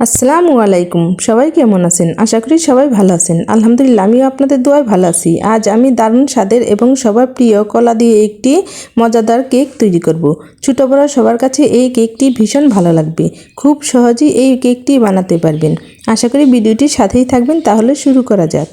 আসসালামু আলাইকুম। সবাই কেমন আছেন? আশা করি সবাই ভালো আছেন। আলহামদুলিল্লাহ, আমিও আপনাদের দোয়ায় ভালো আছি। আজ আমি দারুণ স্বাদের এবং সবার প্রিয় কলা দিয়ে একটি মজাদার কেক তৈরি করব। ছোটো বড় সবার কাছে এই কেকটি ভীষণ ভালো লাগবে। খুব সহজেই এই কেকটি বানাতে পারবেন। আশা করি ভিডিওটির সাথেই থাকবেন, তাহলে শুরু করা যাক।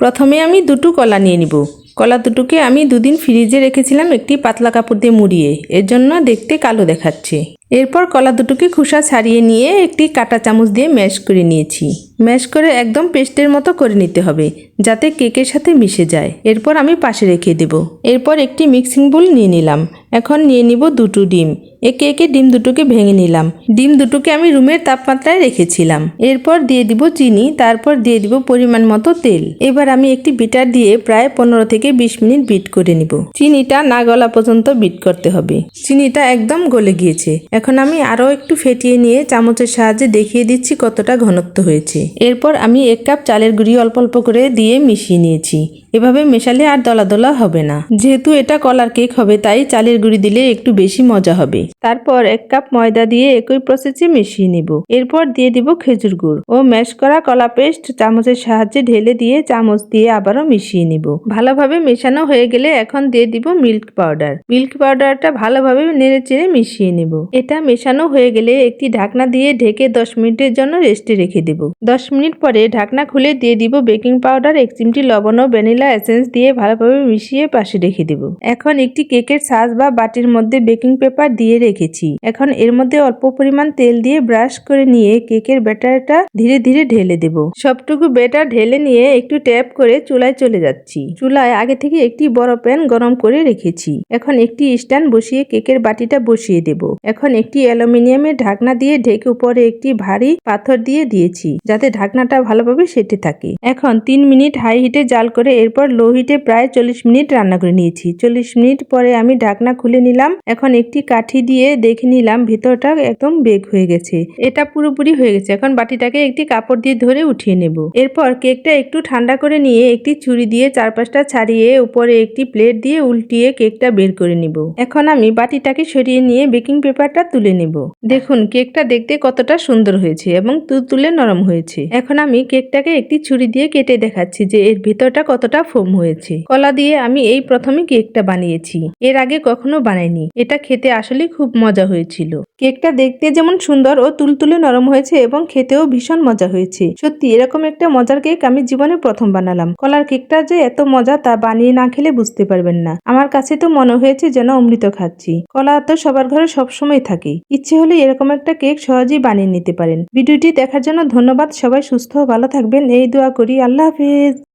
প্রথমে আমি দুটো কলা নিয়ে নিব। কলা দুটোকে আমি দুদিন ফ্রিজে রেখেছিলাম একটি পাতলা কাপড় দিয়ে মুড়িয়ে। এর জন্য দেখতে কালো দেখাচ্ছে। এরপর কলা দুটোকে খোসা ছাড়িয়ে নিয়ে একটি কাটা চামচ দিয়ে ম্যাশ করে নিয়েছি। ম্যাশ করে একদম পেস্টের মতো করে নিতে হবে, যাতে কেকের সাথে মিশে যায়। এরপর আমি পাশে রেখে দেব। এরপর একটি মিক্সিং বোল নিয়ে নিলাম। এখন নিয়ে নিব দুটো ডিম। একে একে ডিম দুটোকে ভেঙে নিলাম। ডিম দুটোকে আমি রুমের তাপমাত্রায় রেখেছিলাম। এরপর দিয়ে দিব চিনি, তারপর দিয়ে দিব পরিমাণ মতো তেল। এবার আমি একটি বিটার দিয়ে প্রায় পনেরো থেকে বিশ মিনিট বিট করে নিব। চিনিটা না গলা পর্যন্ত বিট করতে হবে। চিনিটা একদম গলে গিয়েছে। এখন আমি আরও একটু ফেটিয়ে নিয়ে চামচের সাহায্যে দেখিয়ে দিচ্ছি কতটা ঘনত্ব হয়েছে। এরপর আমি এক কাপ চালের গুঁড়ি অল্প অল্প করে দিয়ে মিশিয়ে নিয়েছি। এভাবে মেশালে আর দলা দলা হবে না। যেহেতু এটা কলার কেক হবে, তাই চালের গুঁড়ি দিলে একটু বেশি মজা হবে। তারপর এক কাপ ময়দা দিয়ে একই প্রসেসে মিশিয়ে নিব। এরপর দিয়ে দিব খেজুর গুড় ও ম্যাশ করা কলা পেস্ট চামচের সাহায্যে ঢেলে দিয়ে চামচ দিয়ে আবারও মিশিয়ে নিব। ভালোভাবে মেশানো হয়ে গেলে এখন দিয়ে দিব মিল্ক পাউডার মিল্ক পাউডারটা ভালোভাবে নেড়ে চেড়ে মিশিয়ে নিব। এটা মেশানো হয়ে গেলে একটি ঢাকনা দিয়ে ঢেকে দশ মিনিটের জন্য রেস্টে রেখে দেব। দশ মিনিট পরে ঢাকনা খুলে দিয়ে দিব বেকিং পাউডার এক চিমটি লবণ ও ভ্যানিলা এসেন্স দিয়ে ভালোভাবে মিশিয়ে পাশে রেখে দেব। এখন একটি কেকের সাজ বা বাটির মধ্যে বেকিং পেপার দিয়ে রেখেছি। এখন এর মধ্যে অল্প পরিমাণ তেল দিয়ে ব্রাশ করে নিয়ে কেকের ব্যাটারটা ধীরে ধীরে ঢেলে দেব। সবটুকু ব্যাটার ঢেলে নিয়ে একটু ট্যাপ করে চুলায় চলে যাচ্ছি। চুলায় আগে থেকে একটি বড় প্যান গরম করে রেখেছি। এখন একটি স্ট্যান্ড বসিয়ে কেকের বাটিটা বসিয়ে দেব। এখন একটি অ্যালুমিনিয়ামের ঢাকনা দিয়ে ঢেকে উপরে একটি ভারী পাথর দিয়ে দিয়েছি, যাতে ঢাকনাটা ভালোভাবে সেটে থাকে। এখন তিন মিনিট হাই হিটে জাল করে এরপর লো হিটে প্রায় চল্লিশ মিনিট রান্না করে নিয়েছি। চল্লিশ মিনিট পরে আমি ঢাকনা খুলে নিলাম। এখন একটি কাঠি দিয়ে দেখে নিলাম ভিতরটা একদম বেক হয়ে গেছে। এটা পুরোপুরি হয়ে গেছে। এখন বাটিটাকে একটি কাপড় দিয়ে ধরে উঠিয়ে নেব। এরপর কেকটা একটু ঠান্ডা করে নিয়ে একটি ছুরি দিয়ে চারপাশটা ছাড়িয়ে উপরে একটি প্লেট দিয়ে উল্টিয়ে কেকটা বের করে নিব। এখন আমি বাটিটাকে সরিয়ে নিয়ে বেকিং পেপারটা তুলে নেব। দেখুন কেকটা দেখতে কতটা সুন্দর হয়েছে এবং তুলতুলে নরম হয়েছে। এখন আমি কেকটাকে একটি ছুরি দিয়ে কেটে দেখাচ্ছি যে এর ভিতরটা কতটা ফোম হয়েছে। কলা দিয়ে আমি এই প্রথমে কেকটা বানিয়েছি। এর আগে কখনো বানাইনি। এটা খেতে আসলে খুব মজা হয়েছিল। কেকটা দেখতে যেমন সুন্দর ও তুলতুলে নরম হয়েছে এবং খেতেও ভীষণ মজা হয়েছে। সত্যি, এরকম একটা মজার কেক আমি জীবনে প্রথম বানালাম। কলার কেকটা যে এত মজা তা বানিয়ে না খেলে বুঝতে পারবেন না। আমার কাছে তো মনে হয়েছে যেন অমৃত খাচ্ছি। কলা তো সবার ঘরে সবসময় থাকে। ইচ্ছে হলে এরকম একটা কেক সহজেই বানিয়ে নিতে পারেন। ভিডিওটি দেখার জন্য ধন্যবাদ সবাই সুস্থ ভালো থাকবেন। এই দোয়া করি। আল্লাহ হাফেজ।